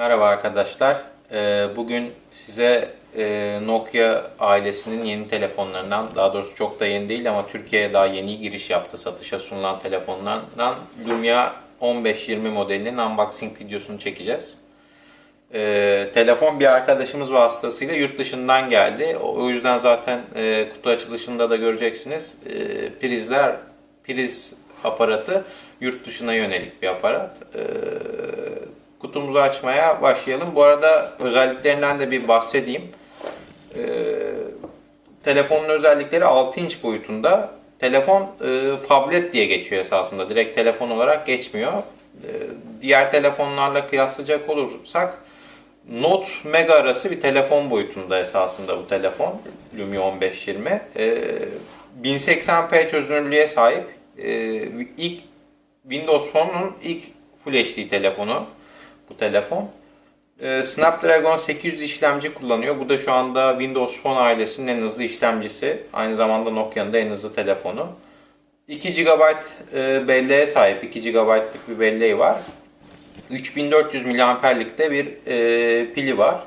Merhaba arkadaşlar. Ee, Bugün size e, Nokia ailesinin yeni telefonlarından, daha doğrusu çok da yeni değil ama Türkiye'ye daha yeni giriş yaptı satışa sunulan telefonlardan Lumia 1520 modelinin unboxing videosunu çekeceğiz. Ee, telefon bir arkadaşımız vasıtasıyla yurt dışından geldi. O yüzden zaten e, kutu açılışında da göreceksiniz. E, prizler, priz aparatı yurt dışına yönelik bir aparat. Kutumuzu açmaya başlayalım. Bu arada özelliklerinden de bir bahsedeyim. E, telefonun özellikleri 6 inç boyutunda. Telefon e, phablet diye geçiyor esasında. Direkt telefon olarak geçmiyor. E, diğer telefonlarla kıyaslayacak olursak Note Mega arası bir telefon boyutunda esasında bu telefon. Lumia 1520. Ee, 1080p çözünürlüğe sahip. Ee, ilk Windows Phone'un ilk Full HD telefonu bu telefon. Ee, Snapdragon 800 işlemci kullanıyor. Bu da şu anda Windows Phone ailesinin en hızlı işlemcisi. Aynı zamanda Nokia'nın da en hızlı telefonu. 2 GB e, belleğe sahip. 2 GB'lık bir belleği var. 3400 miliamperlikte bir e, pili var.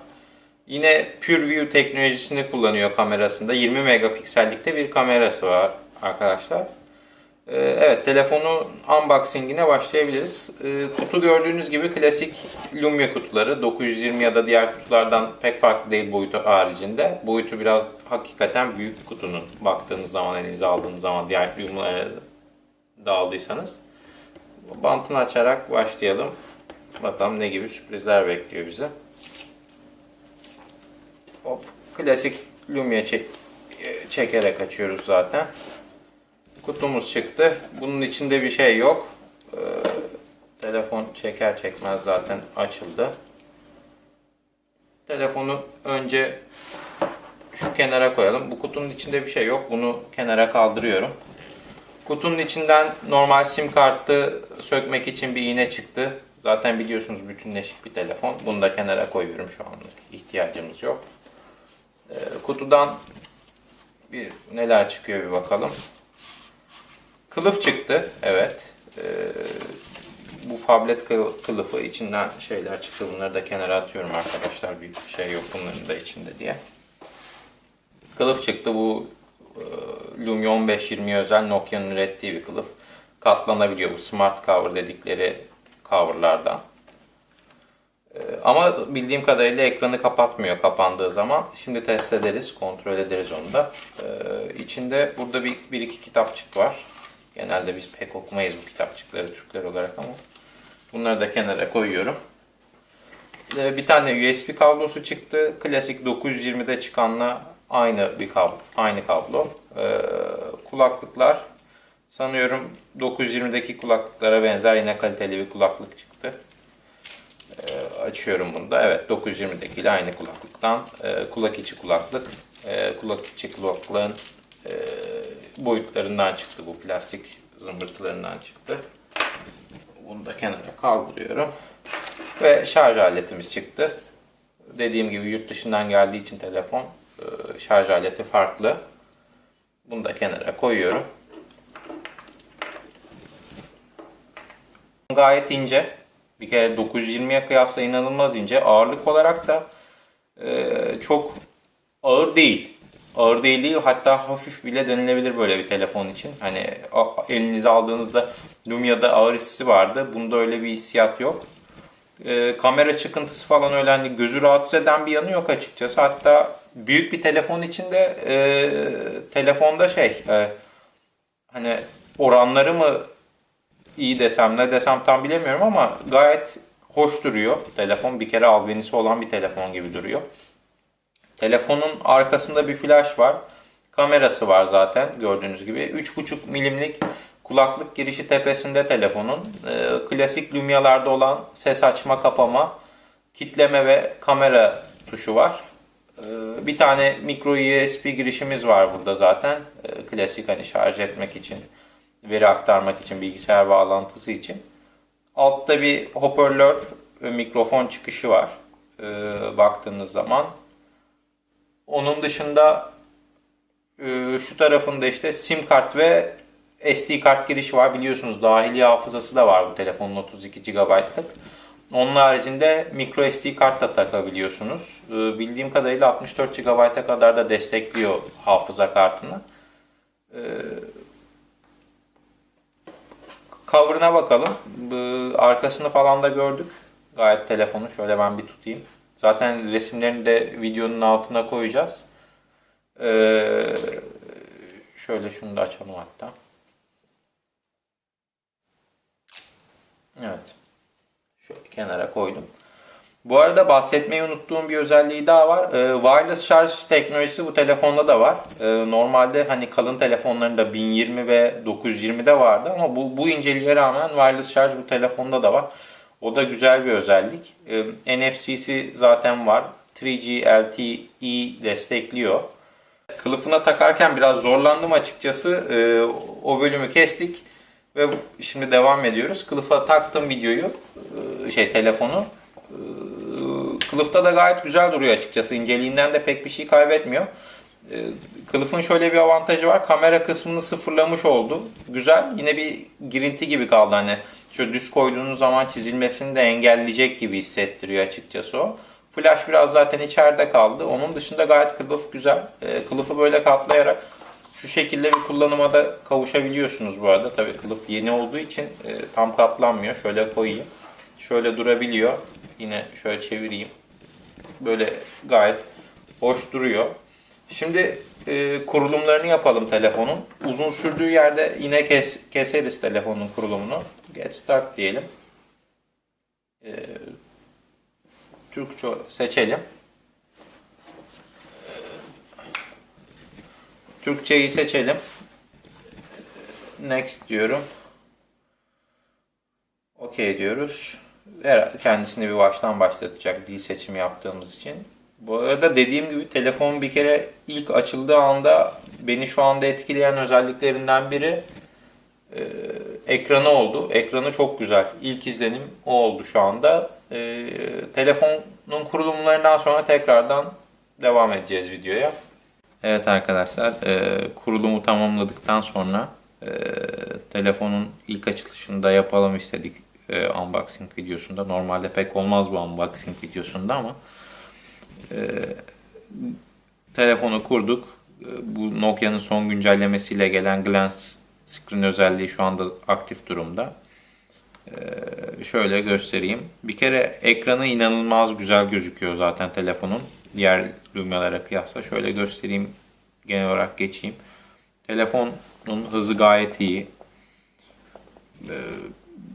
Yine PureView teknolojisini kullanıyor kamerasında. 20 megapiksellikte bir kamerası var arkadaşlar. E, evet telefonu unboxingine başlayabiliriz. E, kutu gördüğünüz gibi klasik Lumia kutuları. 920 ya da diğer kutulardan pek farklı değil boyutu haricinde. Boyutu biraz hakikaten büyük kutunun. Baktığınız zaman elinize aldığınız zaman diğer Lumia'lara da aldıysanız. Bantını açarak başlayalım. Bakalım ne gibi sürprizler bekliyor bizi. Hop, klasik Lumia çek çekerek açıyoruz zaten. Kutumuz çıktı. Bunun içinde bir şey yok. Ee, telefon çeker çekmez zaten açıldı. Telefonu önce şu kenara koyalım. Bu kutunun içinde bir şey yok. Bunu kenara kaldırıyorum. Kutunun içinden normal sim kartı sökmek için bir iğne çıktı. Zaten biliyorsunuz bütünleşik bir telefon. Bunu da kenara koyuyorum şu anlık. İhtiyacımız yok. Ee, kutudan bir neler çıkıyor bir bakalım. Kılıf çıktı. Evet. Ee, bu fablet kıl- kılıfı içinden şeyler çıktı. Bunları da kenara atıyorum arkadaşlar. Büyük bir şey yok bunların da içinde diye. Kılıf çıktı. Bu e, Lumia 1520 özel Nokia'nın ürettiği bir kılıf. Katlanabiliyor bu smart cover dedikleri coverlardan. E, Ama bildiğim kadarıyla ekranı kapatmıyor kapandığı zaman. Şimdi test ederiz, kontrol ederiz onu da. E, İçinde burada bir, bir iki kitapçık var. Genelde biz pek okumayız bu kitapçıkları Türkler olarak ama. Bunları da kenara koyuyorum. E, Bir tane USB kablosu çıktı. Klasik 920'de çıkanla aynı bir kablo, aynı kablo. Ee, kulaklıklar sanıyorum 920'deki kulaklıklara benzer yine kaliteli bir kulaklık çıktı. Ee, açıyorum bunu da. Evet 920'deki ile aynı kulaklıktan Ee, kulak içi kulaklık. Ee, kulak içi kulaklığın e, boyutlarından çıktı bu plastik zımbırtılarından çıktı. Bunu da kenara kaldırıyorum. Ve şarj aletimiz çıktı. Dediğim gibi yurt dışından geldiği için telefon e, şarj aleti farklı. Bunu da kenara koyuyorum. Gayet ince. Bir kere 920'ye kıyasla inanılmaz ince. Ağırlık olarak da e, çok ağır değil. Ağır değil değil hatta hafif bile denilebilir böyle bir telefon için. Hani elinize aldığınızda Lumia'da ağır hissi vardı. Bunda öyle bir hissiyat yok. E, kamera çıkıntısı falan öyle hani gözü rahatsız eden bir yanı yok açıkçası. Hatta büyük bir telefon içinde e, telefonda şey e, hani oranları mı iyi desem ne desem tam bilemiyorum ama gayet hoş duruyor telefon. Bir kere albenisi olan bir telefon gibi duruyor. Telefonun arkasında bir flash var. Kamerası var zaten gördüğünüz gibi. 3.5 milimlik kulaklık girişi tepesinde telefonun. Ee, klasik Lumia'larda olan ses açma kapama, kitleme ve kamera tuşu var. Ee, bir tane micro USB girişimiz var burada zaten. Ee, klasik hani şarj etmek için, veri aktarmak için, bilgisayar bağlantısı için. Altta bir hoparlör ve mikrofon çıkışı var. Baktığınız zaman. Onun dışında e, şu tarafında işte sim kart ve SD kart girişi var. Biliyorsunuz dahili hafızası da var bu telefonun 32 GB'lık. Onun haricinde micro SD kart da takabiliyorsunuz. Ee, Bildiğim kadarıyla 64 GB'a kadar da destekliyor hafıza kartını. Ee, Cover'ına bakalım. Arkasını falan da gördük. Gayet telefonu. Şöyle ben bir tutayım. Zaten resimlerini de videonun altına koyacağız. Ee, şöyle şunu da açalım hatta. Evet. Şöyle kenara koydum. Bu arada bahsetmeyi unuttuğum bir özelliği daha var. Ee, wireless şarj teknolojisi bu telefonda da var. Ee, normalde hani kalın telefonlarında 1020 ve 920'de vardı ama bu, bu inceliğe rağmen wireless şarj bu telefonda da var. O da güzel bir özellik. Ee, NFC'si zaten var. 3G LTE destekliyor. Kılıfına takarken biraz zorlandım açıkçası. Ee, o bölümü kestik ve şimdi devam ediyoruz. Kılıfa taktım videoyu, e, şey telefonu. Ee, Kılıfta da gayet güzel duruyor açıkçası. İnceliğinden de pek bir şey kaybetmiyor. Ee, Kılıfın şöyle bir avantajı var. Kamera kısmını sıfırlamış oldu. Güzel. Yine bir girinti gibi kaldı. Hani şöyle düz koyduğunuz zaman çizilmesini de engelleyecek gibi hissettiriyor açıkçası o. Flash biraz zaten içeride kaldı. Onun dışında gayet kılıf güzel. Ee, Kılıfı böyle katlayarak şu şekilde bir kullanıma da kavuşabiliyorsunuz bu arada. Tabii kılıf yeni olduğu için e, tam katlanmıyor. Şöyle koyayım. Şöyle durabiliyor. Yine şöyle çevireyim. Böyle gayet hoş duruyor. Şimdi e, kurulumlarını yapalım telefonun. Uzun sürdüğü yerde yine kes, keseriz telefonun kurulumunu. Get start diyelim. E, Türkçe seçelim. Türkçeyi seçelim. Next diyorum. OK diyoruz. Kendisini bir baştan başlatacak dil seçimi yaptığımız için. Bu arada dediğim gibi telefon bir kere ilk açıldığı anda beni şu anda etkileyen özelliklerinden biri e, ekranı oldu. Ekranı çok güzel. İlk izlenim o oldu şu anda. E, telefonun kurulumlarından sonra tekrardan devam edeceğiz videoya. Evet arkadaşlar e, kurulumu tamamladıktan sonra e, telefonun ilk açılışını da yapalım istedik e, unboxing videosunda. Normalde pek olmaz bu unboxing videosunda ama e, telefonu kurduk. E, bu Nokia'nın son güncellemesiyle gelen Glance Screen özelliği şu anda aktif durumda. E, şöyle göstereyim. Bir kere ekranı inanılmaz güzel gözüküyor zaten telefonun. Diğer Lumia'lara kıyasla. Şöyle göstereyim. Genel olarak geçeyim. Telefonun hızı gayet iyi.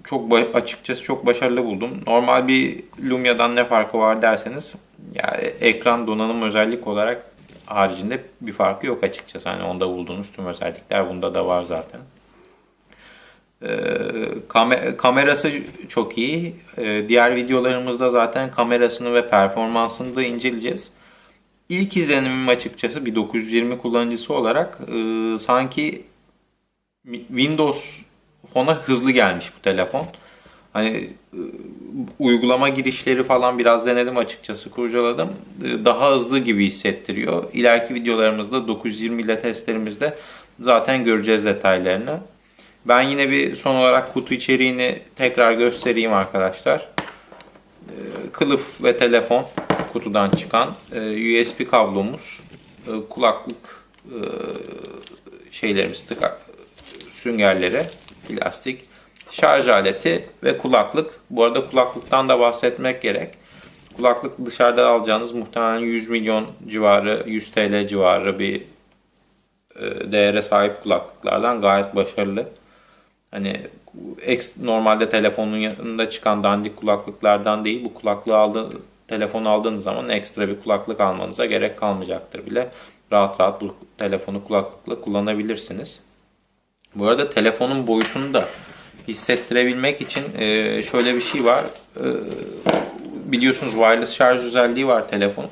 Çok açıkçası çok başarılı buldum. Normal bir Lumia'dan ne farkı var derseniz ya ekran donanım özellik olarak haricinde bir farkı yok açıkçası. Hani onda bulduğunuz tüm özellikler bunda da var zaten. Ee, kame- kamerası çok iyi. Ee, diğer videolarımızda zaten kamerasını ve performansını da inceleyeceğiz. İlk izlenimim açıkçası bir 920 kullanıcısı olarak e, sanki Windows Phone'a hızlı gelmiş bu telefon. Hani e, uygulama girişleri falan biraz denedim açıkçası kurcaladım. E, Daha hızlı gibi hissettiriyor. İleriki videolarımızda 920 ile testlerimizde zaten göreceğiz detaylarını. Ben yine bir son olarak kutu içeriğini tekrar göstereyim arkadaşlar. E, Kılıf ve telefon kutudan çıkan USB kablomuz, kulaklık şeylerimiz, tıka- süngerleri, plastik, şarj aleti ve kulaklık. Bu arada kulaklıktan da bahsetmek gerek. Kulaklık dışarıda alacağınız muhtemelen 100 milyon civarı, 100 TL civarı bir e, değere sahip kulaklıklardan gayet başarılı. Hani normalde telefonun yanında çıkan dandik kulaklıklardan değil. Bu kulaklığı aldı, telefonu aldığınız zaman ekstra bir kulaklık almanıza gerek kalmayacaktır bile. Rahat rahat bu telefonu kulaklıkla kullanabilirsiniz. Bu arada telefonun boyutunu da hissettirebilmek için e, şöyle bir şey var. E, Biliyorsunuz wireless şarj özelliği var telefonun.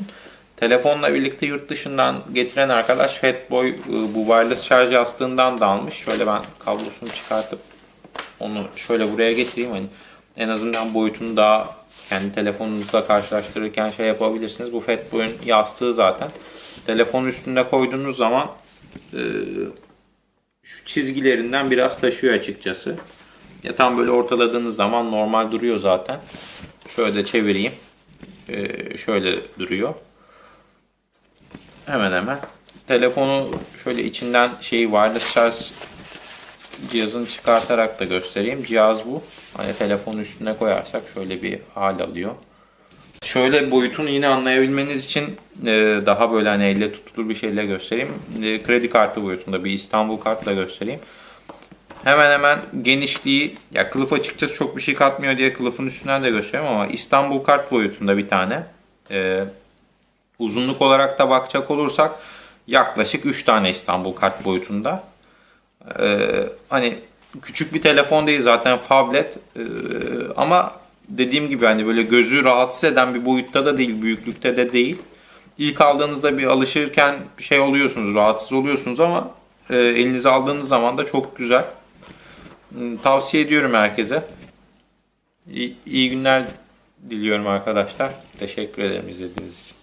Telefonla birlikte yurt dışından getiren arkadaş Fatboy e, bu wireless şarj yastığından da almış. Şöyle ben kablosunu çıkartıp onu şöyle buraya getireyim. Hani en azından boyutunu daha kendi telefonunuzla karşılaştırırken şey yapabilirsiniz. Bu Fatboy'un yastığı zaten. Telefonun üstünde koyduğunuz zaman e, şu çizgilerinden biraz taşıyor açıkçası. Ya tam böyle ortaladığınız zaman normal duruyor zaten. Şöyle de çevireyim. Ee, şöyle duruyor. Hemen hemen. Telefonu şöyle içinden şeyi wireless şarj cihazını çıkartarak da göstereyim. Cihaz bu. Hani telefonu üstüne koyarsak şöyle bir hal alıyor. Şöyle boyutunu yine anlayabilmeniz için e, daha böyle hani elle tutulur bir şeyle göstereyim. E, kredi kartı boyutunda bir İstanbul kartla göstereyim. Hemen hemen genişliği, ya kılıf açıkçası çok bir şey katmıyor diye kılıfın üstünden de göstereyim ama İstanbul kart boyutunda bir tane. E, uzunluk olarak da bakacak olursak yaklaşık 3 tane İstanbul kart boyutunda. Ee, hani küçük bir telefon değil zaten phablet Ee, ama dediğim gibi hani böyle gözü rahatsız eden bir boyutta da değil, büyüklükte de değil. İlk aldığınızda bir alışırken şey oluyorsunuz, rahatsız oluyorsunuz ama e, elinize aldığınız zaman da çok güzel. Hmm, Tavsiye ediyorum herkese. İyi, iyi günler diliyorum arkadaşlar. Teşekkür ederim izlediğiniz için.